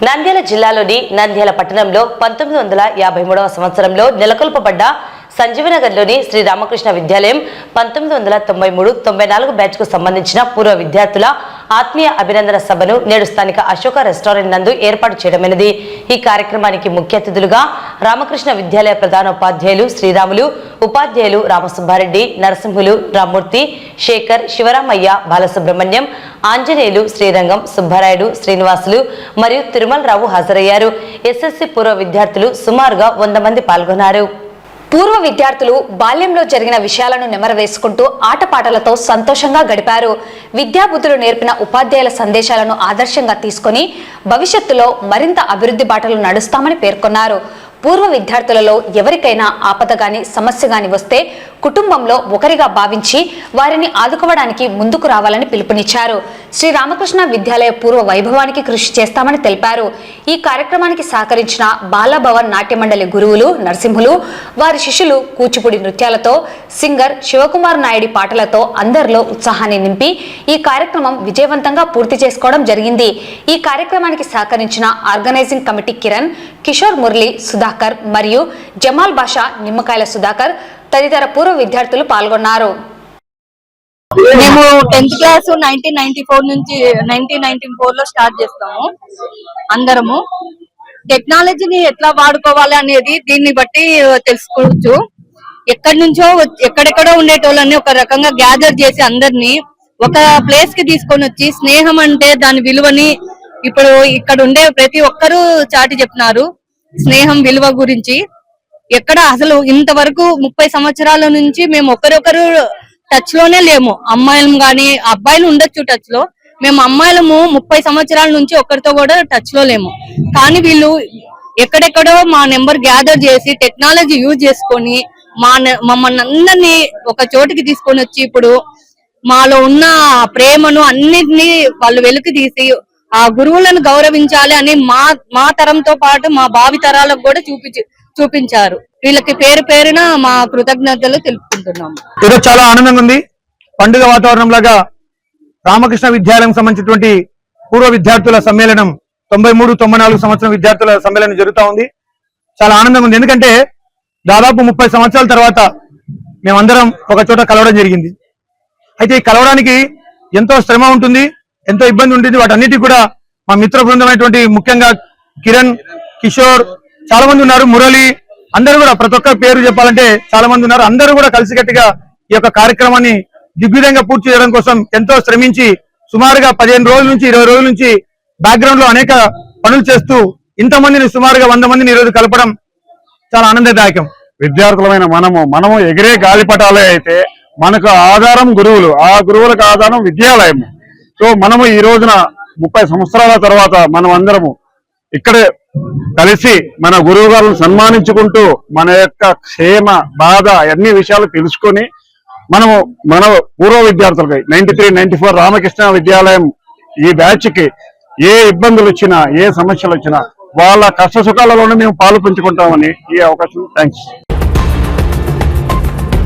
నంద్యాల జిల్లాలోని నంద్యాల పట్టణంలో పంతొమ్మిది వందల యాభై మూడవ సంవత్సరంలో నెలకొల్పబడ్డ సంజీవనగర్లోని శ్రీ రామకృష్ణ విద్యాలయం పంతొమ్మిది వందల తొంభై మూడు తొంభై నాలుగు బ్యాచ్కు సంబంధించిన పూర్వ విద్యార్థుల ఆత్మీయ అభినందన సభను నేడు స్థానిక అశోక రెస్టారెంట్ నందు ఏర్పాటు చేయడమైనది. ఈ కార్యక్రమానికి ముఖ్య అతిథులుగా రామకృష్ణ విద్యాలయ ప్రధానోపాధ్యాయులు శ్రీరాములు ఉపాధ్యాయులు రామసుబ్బారెడ్డి నరసింహులు రామ్మూర్తి శేఖర్ శివరామయ్య బాలసుబ్రహ్మణ్యం ఆంజనేయులు శ్రీరంగం సుబ్బారాయుడు శ్రీనివాసులు మరియు తిరుమలరావు హాజరయ్యారు. ఎస్ఎస్సి పూర్వ విద్యార్థులు సుమారుగా వంద మంది పాల్గొన్నారు. పూర్వ విద్యార్థులు బాల్యంలో జరిగిన విషయాలను నెమరవేసుకుంటూ ఆటపాటలతో సంతోషంగా గడిపారు. విద్యాబుద్ధులు నేర్పిన ఉపాధ్యాయుల సందేశాలను ఆదర్శంగా తీసుకొని భవిష్యత్తులో మరింత అభివృద్ధి బాటలు నడుస్తామని పేర్కొన్నారు. పూర్వ విద్యార్థులలో ఎవరికైనా ఆపద గాని సమస్య గాని వస్తే కుటుంబంలో ఒకరిగా భావించి వారిని ఆదుకోవడానికి ముందుకు రావాలని పిలుపునిచ్చారు. శ్రీ రామకృష్ణ విద్యాలయ పూర్వ వైభవానికి కృషి చేస్తామని తెలిపారు. ఈ కార్యక్రమానికి సహకరించిన బాలభవన్ నాట్యమండలి గురువులు నరసింహులు వారి శిష్యులు కూచిపూడి నృత్యాలతో సింగర్ శివకుమార్ నాయుడి పాటలతో అందరిలో ఉత్సాహాన్ని నింపి ఈ కార్యక్రమం విజయవంతంగా పూర్తి చేసుకోవడం జరిగింది. ఈ కార్యక్రమానికి సహకరించిన ఆర్గనైజింగ్ కమిటీ కిరణ్ కిషోర్ మురళి సుధాకర్ మరియు జమాల్ బాషా నిమ్మకాయల సుధాకర్ తదితర పూర్వ విద్యార్థులు పాల్గొన్నారు. మేము tenth class nineteen ninety four నుంచి నైన్టీన్ నైన్టీ ఫోర్లో స్టార్ట్ చేస్తాము అందరము. టెక్నాలజీని ఎట్లా వాడుకోవాలి అనేది దీన్ని బట్టి తెలుసుకోవచ్చు. ఎక్కడి నుంచో ఎక్కడెక్కడో ఉండేటోళ్ళని ఒక రకంగా గ్యాదర్ చేసి అందరినీ ఒక ప్లేస్కి తీసుకొని వచ్చి స్నేహం అంటే దాని విలువని ఇప్పుడు ఇక్కడ ఉండే ప్రతి ఒక్కరూ చాటి చెప్తున్నారు. స్నేహం విలువ గురించి. ఎక్కడ అసలు ఇంతవరకు ముప్పై సంవత్సరాల నుంచి మేము ఒకరొకరు టచ్లోనే లేము. అమ్మాయిలం గాని అబ్బాయిలు ఉండొచ్చు టచ్లో. మేము అమ్మాయిలము ముప్పై సంవత్సరాల నుంచి ఒకరితో కూడా టచ్లో లేము. కానీ వీళ్ళు ఎక్కడెక్కడో మా నెంబర్ గ్యాదర్ చేసి టెక్నాలజీ యూజ్ చేసుకొని మా మమ్మల్ని అందరినీ ఒక చోటికి తీసుకొని వచ్చి ఇప్పుడు మాలో ఉన్న ప్రేమను అన్నిటినీ వాళ్ళు వెలికి తీసి ఆ గురువులను గౌరవించాలి అని మా మా తరంతో పాటు మా భావి తరాలకు కూడా చూపించి చూపించారు. వీళ్ళకి పేరు పేరున మా కృతజ్ఞతలు తెలుపుకుంటున్నాము. ఈరోజు చాలా ఆనందంగా ఉంది. పండుగ వాతావరణం లాగా రామకృష్ణ విద్యాలయం సంబంధించినటువంటి పూర్వ విద్యార్థుల సమ్మేళనం తొంభై మూడు తొంభై నాలుగు సంవత్సరం విద్యార్థుల సమ్మేళనం జరుగుతా ఉంది. చాలా ఆనందంగా ఉంది. ఎందుకంటే దాదాపు ముప్పై సంవత్సరాల తర్వాత మేమందరం ఒక చోట కలవడం జరిగింది. అయితే ఈ కలవడానికి ఎంతో శ్రమ ఉంటుంది ఎంతో ఇబ్బంది ఉంటుంది. వాటన్నిటి కూడా మా మిత్ర బృందమైనటువంటి ముఖ్యంగా కిరణ్ కిషోర్ చాలా మంది ఉన్నారు. మురళి అందరూ కూడా ప్రతి ఒక్క పేరు చెప్పాలంటే చాలా మంది ఉన్నారు. అందరూ కూడా కలిసికట్టుగా ఈ యొక్క కార్యక్రమాన్ని దిగ్విధంగా పూర్తి చేయడం కోసం ఎంతో శ్రమించి సుమారుగా పదిహేను రోజుల నుంచి ఇరవై రోజుల నుంచి బ్యాక్గ్రౌండ్లో అనేక పనులు చేస్తూ ఇంతమందిని సుమారుగా వంద మందిని ఈరోజు కలపడం చాలా ఆనందదాయకం. విద్యార్థులమైన మనము మనము ఎగిరే గాలిపటాలే అయితే మనకు ఆధారం గురువులు ఆ గురువులకు ఆధారం విద్యాలయం సో మనము ఈ రోజున ముప్పై సంవత్సరాల తర్వాత మనం అందరము ఇక్కడే కలిసి మన గురువు గారిని సన్మానించుకుంటూ మన యొక్క క్షేమ బాధ అన్ని విషయాలు తెలుసుకొని మనము మన పూర్వ విద్యార్థులకి ninety three ninety four Ramakrishna Vidyalayam ఈ బ్యాచ్కి ఏ ఇబ్బందులు వచ్చినా ఏ సమస్యలు వచ్చినా వాళ్ళ కష్ట సుఖాలలోనే మేము పాలు పంచుకుంటామని ఈ అవకాశం. థ్యాంక్స్